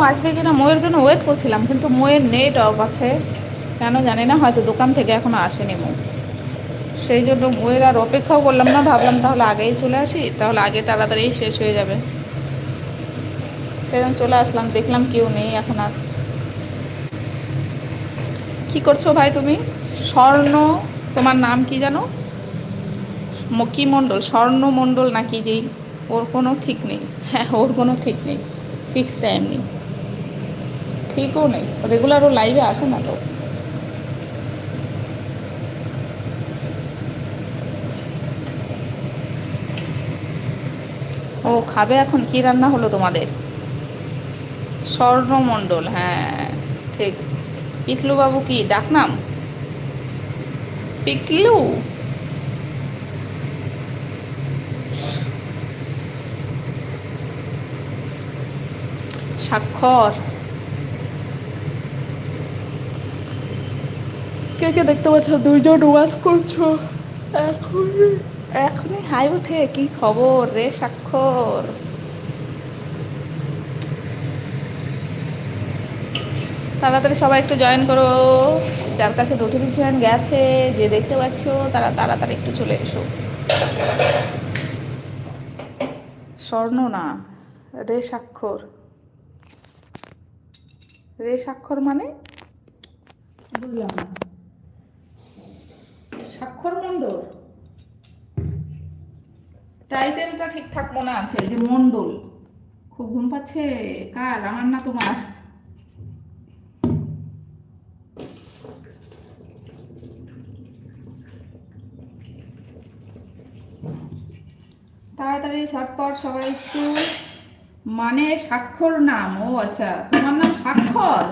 আসবে কিনা ময়ের জন্য ওয়েট করছিলাম, কিন্তু ময়ের নেট অফ আছে। কেন জানি না, হয়তো দোকান থেকে এখনও আসেনি মো। সেই জন্য ময়ের আর অপেক্ষাও করলাম না, ভাবলাম তাহলে আগেই চলে আসি, তাহলে আগে তাড়াতাড়ি শেষ হয়ে যাবে। সেজন্য চলে আসলাম, দেখলাম কেউ নেই এখন আর। কি করছ ভাই তুমি? স্বর্ণ, তোমার নাম কি জানো? ম- কি মণ্ডল? স্বর্ণ মণ্ডল নাকি যেই? ওর কোনো ঠিক নেই। হ্যাঁ ওর কোনো ঠিক নেই। ফিক্সড টাইম নেই। ঠিকও নেই। রেগুলার ও লাইভে আসে না তো। ও, খাবে এখন? কি রান্না হলো তোমাদের? স্বর্ণমণ্ডল হ্যাঁ ঠিক। পিকলু বাবু কি? ডাকনাম? পিকলু? স্বাক্ষর? কে কে দেখতে পাচ্ছ? দুইজন ওয়াজ করছ। এখন এখনই হাই উঠে কি খবর রে স্বাক্ষর? তাড়াতাড়ি সবাই একটু জয়েন করো। যার কাছে নোটিফিকেশন গেছে যে দেখতে পাচ্ছ তারা তাড়াতাড়ি একটু চলে এসো। স্বর্ণ না রে স্বাক্ষর। রে স্বাক্ষর মানে? বুঝলাম না। স্বাক্ষর মণ্ডল? টাইটেলটা ঠিকঠাক মনে আছে। যে মণ্ডল খুব ঘুম পাচ্ছে? কার? আমার না তোমার? তাড়াতাড়ি ঝটপট সবাই একটু। মানে স্বাক্ষর নাম? ও আচ্ছা তোমার নাম স্বাক্ষর?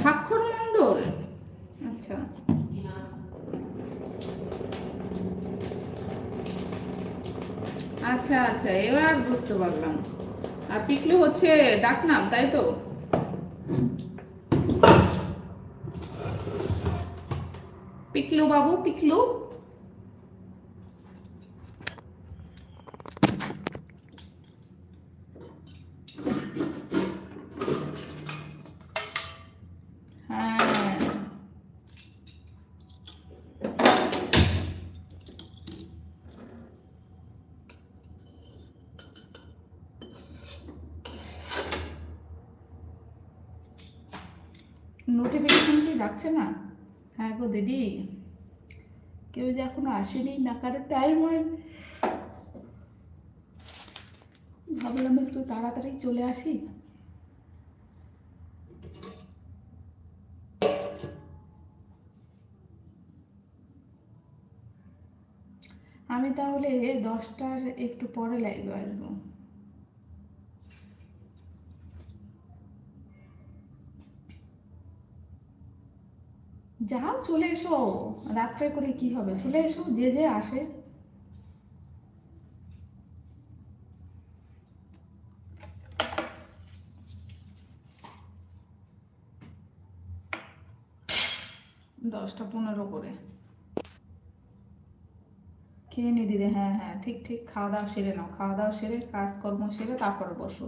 স্বাক্ষর মণ্ডল? আচ্ছা। আচ্ছা আচ্ছা এবার বুঝতে পারলাম। আর পিকলু হচ্ছে ডাকনাম তাই তো? পিকলু বাবু পিকলু? নোটিফিকেশন কি যাচ্ছে না? হ্যাঁ গো দিদি। কেউ যে এখনও আসেনি না কারও টাইম হয়। ভাবলাম একটু তাড়াতাড়ি চলে আসি। আমি তাহলে দশটার একটু পরে লাইভে আসব। যাও, চলে এসো। রাত্রে করে কি হবে? চলে এসো, যে যে আসে। দশটা পনেরো করে। খেয়ে নি দিদি হ্যাঁ হ্যাঁ ঠিক ঠিক। খাওয়া দাওয়া সেরে নাও। খাওয়া দাওয়া সেরে, কাজকর্ম সেরে তারপরে বসো।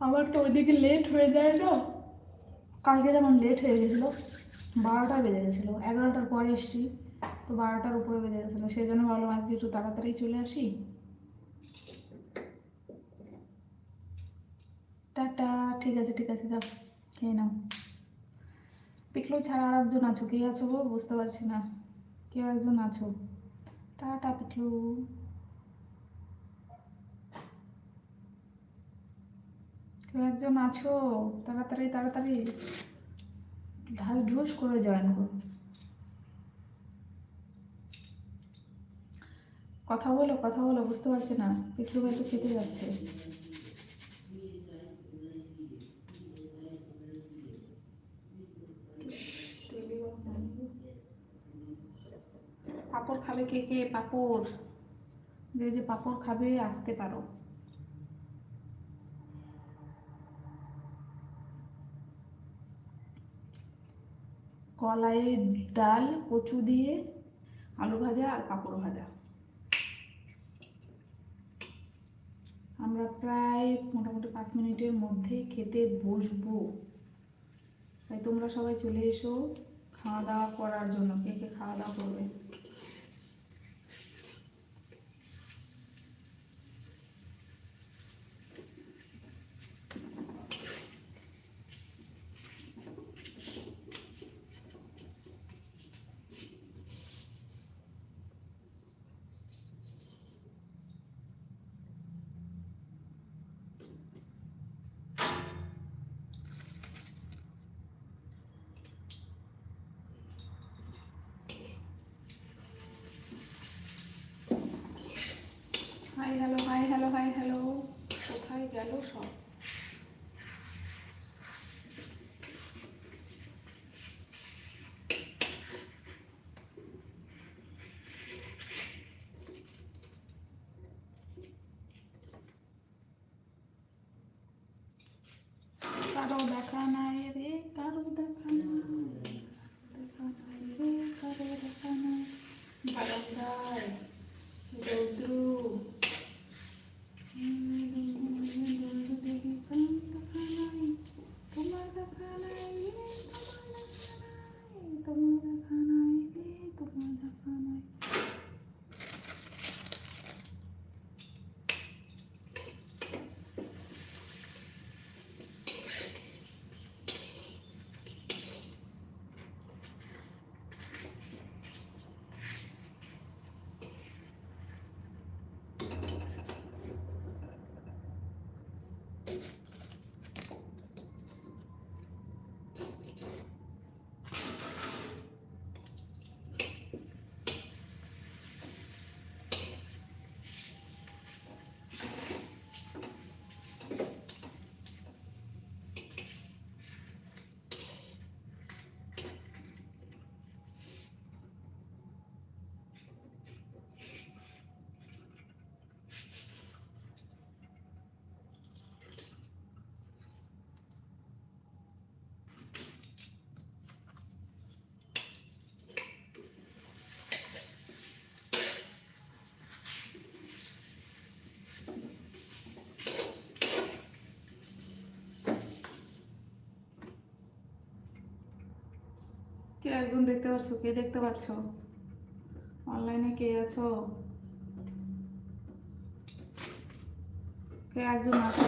আমার তো ওইদিকে লেট হয়ে যায় না। কালকে যেমন লেট হয়ে গেছিল বারোটা বেজে গেছিল, এগারোটার পরে এসছি, তো বারোটার উপরে বেজে গেছিল, সেই জন্য ভাবলাম আজকে একটু তাড়াতাড়ি চলে আসি। টাটা, ঠিক আছে ঠিক আছে, যাও, খেয়ে নাও। পিকলু ছাড়া আর একজন আছো, কে আছো গো? বুঝতে পারছি না, কেউ একজন আছো। টাটা, পিকলু। কেউ একজন আছো? তাড়াতাড়ি তাড়াতাড়ি। ঢাস ঢুস করে জয়েন করো। কথা বলো কথা বলো, বুঝতে পারছি না। ভাই তো খেতে যাচ্ছে। পাপড় খাবে কে কে? পাপড়। যে যে পাপড় খাবে, আসতে পারো। কলাইয়ের ডাল, কচু দিয়ে আলু ভাজা আর পাঁপড় ভাজা। আমরা প্রায় মোটামুটি পাঁচ মিনিটের মধ্যে খেতে বসবো। তাই তোমরা সবাই চলে এসো, খাওয়া দাওয়া করার জন্য। কে কে খাওয়া দাওয়া করবে? 没有。কে একজন দেখতে পাচ্ছ? কে দেখতে পাচ্ছ? অনলাইনে কে আছো? কে একজন আছো?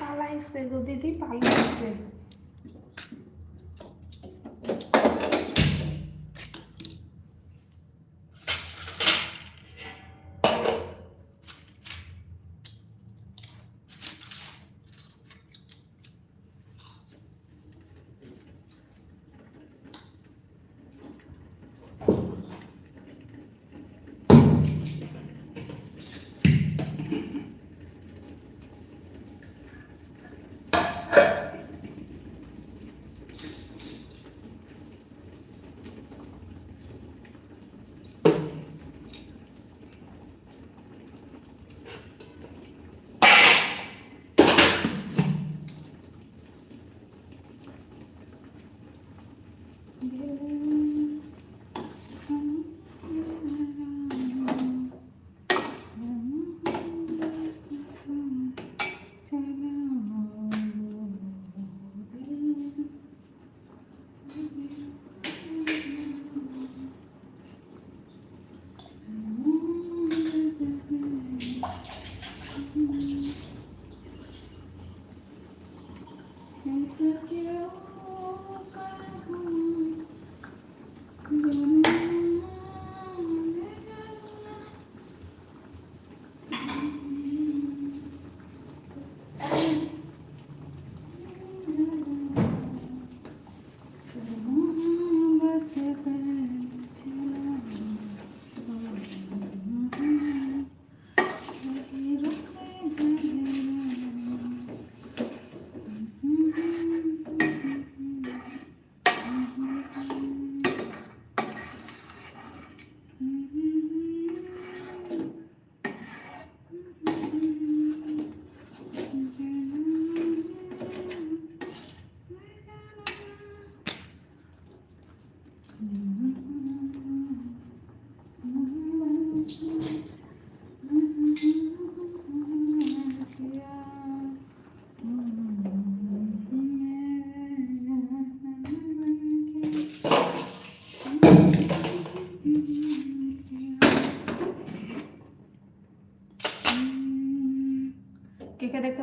পালাইছে গো দিদি, পালাইছে। Thank you.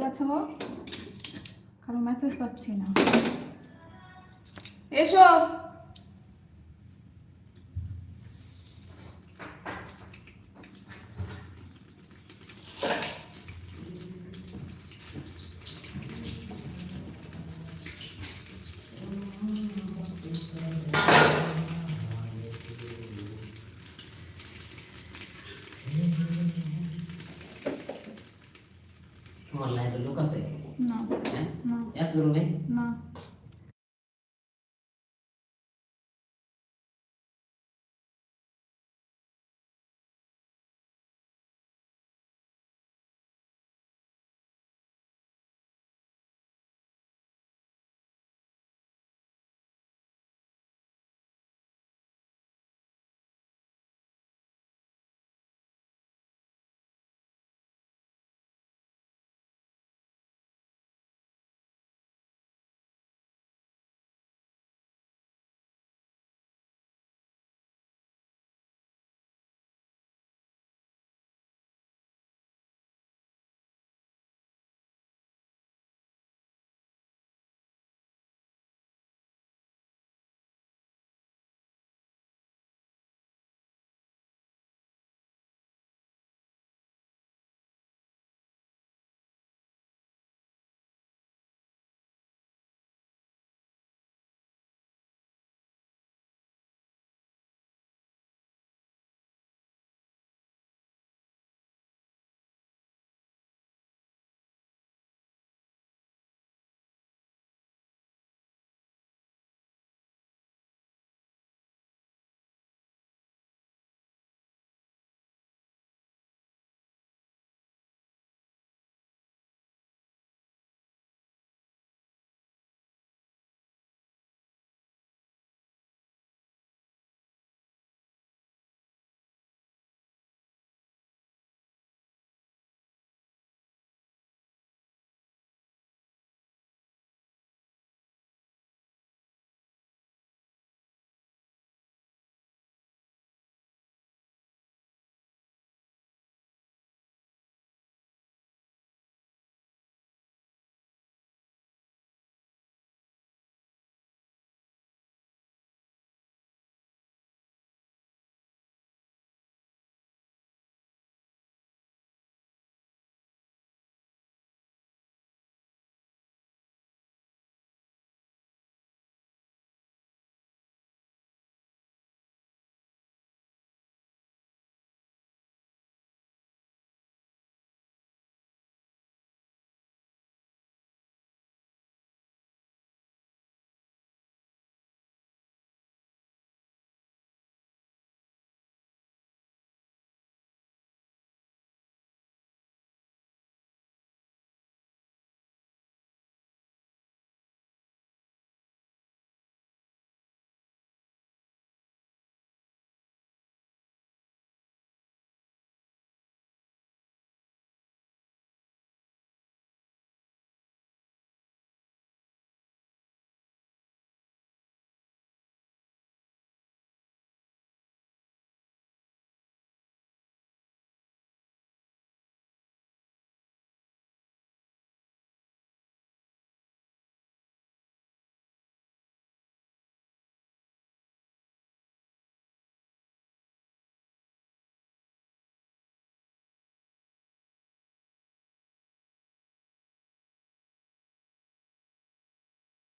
পাচ্ছ গো? কারও মেসেজ পাচ্ছি না। এসো।